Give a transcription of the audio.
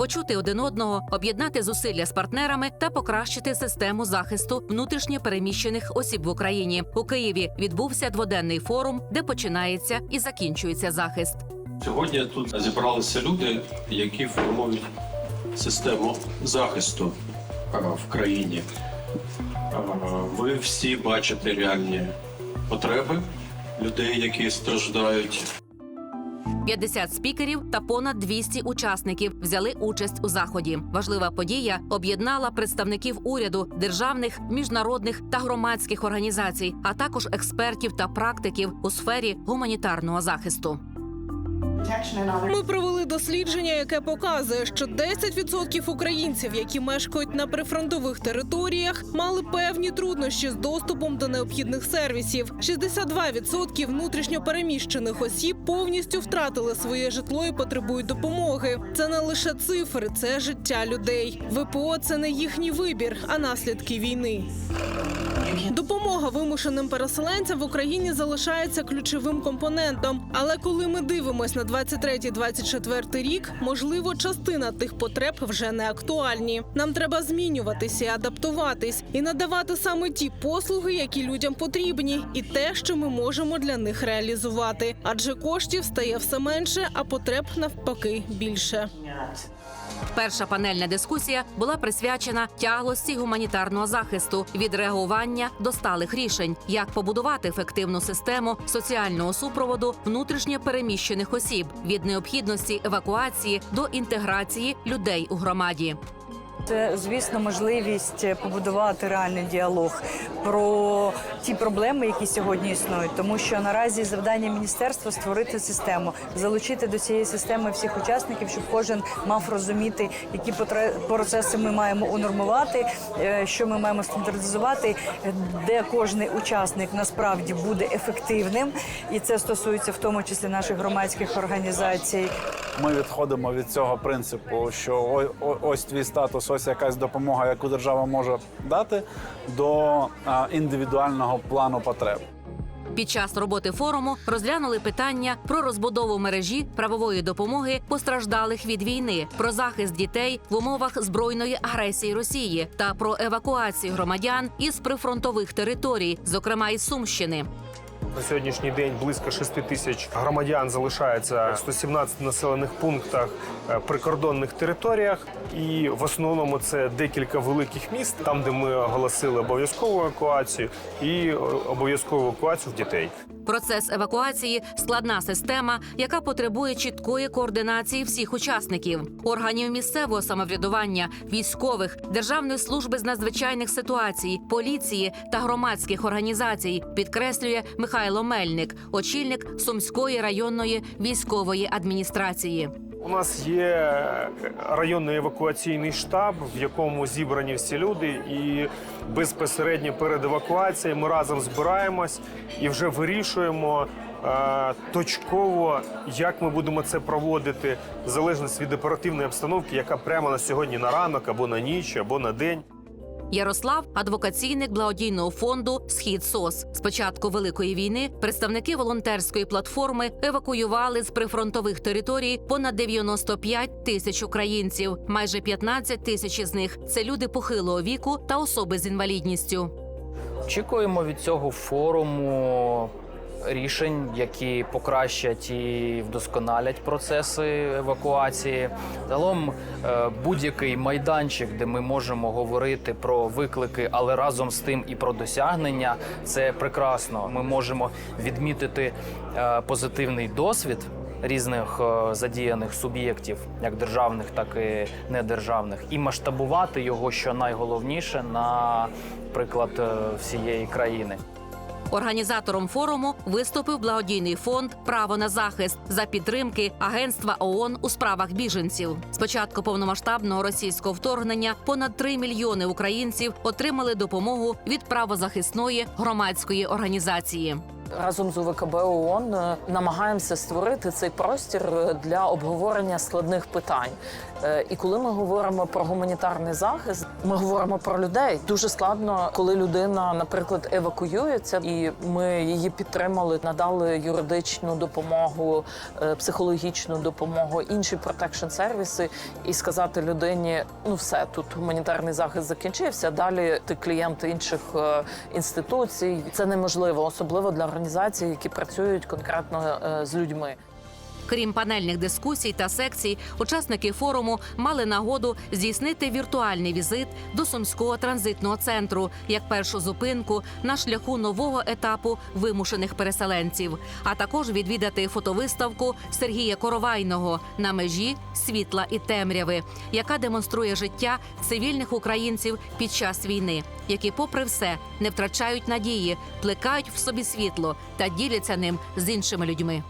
почути один одного, об'єднати зусилля з партнерами та покращити систему захисту внутрішньо переміщених осіб в Україні. У Києві відбувся дводенний форум, де починається і закінчується захист. Сьогодні тут зібралися люди, які формують систему захисту в країні. Ви всі бачите реальні потреби людей, які страждають. 50 спікерів та понад 200 учасників взяли участь у заході. Важлива подія об'єднала представників уряду, державних, міжнародних та громадських організацій, а також експертів та практиків у сфері гуманітарного захисту. Ми провели дослідження, яке показує, що 10% українців, які мешкають на прифронтових територіях, мали певні труднощі з доступом до необхідних сервісів. 62% внутрішньо переміщених осіб повністю втратили своє житло і потребують допомоги. Це не лише цифри, це життя людей. ВПО це не їхній вибір, а наслідки війни. Допомога вимушеним переселенцям в Україні залишається ключовим компонентом. Але коли ми дивимось на 23-24 рік, можливо, частина тих потреб вже не актуальні. Нам треба змінюватися, і адаптуватись і надавати саме ті послуги, які людям потрібні, і те, що ми можемо для них реалізувати. Адже коштів стає все менше, а потреб навпаки більше. Перша панельна дискусія була присвячена тяглості гуманітарного захисту від реагування до сталих рішень, як побудувати ефективну систему соціального супроводу внутрішньо переміщених осіб від необхідності евакуації до інтеграції людей у громаді. Це, звісно, можливість побудувати реальний діалог про ті проблеми, які сьогодні існують, тому що наразі завдання міністерства створити систему, залучити до цієї системи всіх учасників, щоб кожен мав розуміти, які процеси ми маємо унормувати, е, що ми маємо стандартизувати, де кожний учасник насправді буде ефективним, і це стосується в тому числі наших громадських організацій. Ми відходимо від цього принципу, що ось твій статус, ось якась допомога, яку держава може дати, до індивідуального плану потреб. Під час роботи форуму розглянули питання про розбудову мережі правової допомоги постраждалих від війни, про захист дітей в умовах збройної агресії Росії та про евакуацію громадян із прифронтових територій, зокрема із Сумщини. На сьогоднішній день близько 6 тисяч громадян залишається в 117 населених пунктах е, прикордонних територіях. І в основному це декілька великих міст, там де ми оголосили обов'язкову евакуацію і е, обов'язкову евакуацію дітей. Процес евакуації складна система, яка потребує чіткої координації всіх учасників, органів місцевого самоврядування, військових, державної служби з надзвичайних ситуацій, поліції та громадських організацій, підкреслює Михайло Мельник, очільник Сумської районної військової адміністрації. У нас є районний евакуаційний штаб, в якому зібрані всі люди, і безпосередньо перед евакуацією ми разом збираємось і вже вирішуємо е, точково, як ми будемо це проводити, в залежності від оперативної обстановки, яка прямо на сьогодні на ранок або на ніч, або на день. Ярослав адвокаційник благодійного фонду Схід СОС. З початку великої війни представники волонтерської платформи евакуювали з прифронтових територій понад 95 тисяч українців. Майже 15 тисяч із них це люди похилого віку та особи з інвалідністю. Очікуємо від цього форуму рішень, які покращать і вдосконалять процеси евакуації. Загалом е, будь-який майданчик, де ми можемо говорити про виклики, але разом з тим і про досягнення, це прекрасно. Ми можемо відмітити е, позитивний досвід. Різних е, задіяних суб'єктів, як державних, так і недержавних, і масштабувати його, що найголовніше, на приклад всієї країни. Організатором форуму виступив благодійний фонд Право на захист за підтримки Агентства ООН у справах біженців. З початку повномасштабного російського вторгнення понад 3 мільйони українців отримали допомогу від правозахисної громадської організації. Разом з УВКБ ООН е, намагаємося створити цей простір е, для обговорення складних питань. Е, І коли ми говоримо про гуманітарний захист, ми говоримо про людей. Дуже складно, коли людина, наприклад, евакуюється, і ми її підтримали, надали юридичну допомогу, е, психологічну допомогу, інші протекшн сервіси, і сказати людині: ну все, тут гуманітарний захист закінчився. Далі ти клієнт інших е, інституцій. Це неможливо, особливо для організацій, які працюють конкретно з людьми. Крім панельних дискусій та секцій, учасники форуму мали нагоду здійснити віртуальний візит до сумського транзитного центру як першу зупинку на шляху нового етапу вимушених переселенців, а також відвідати фотовиставку Сергія Коровайного на межі світла і темряви, яка демонструє життя цивільних українців під час війни, які, попри все, не втрачають надії, плекають в собі світло та діляться ним з іншими людьми.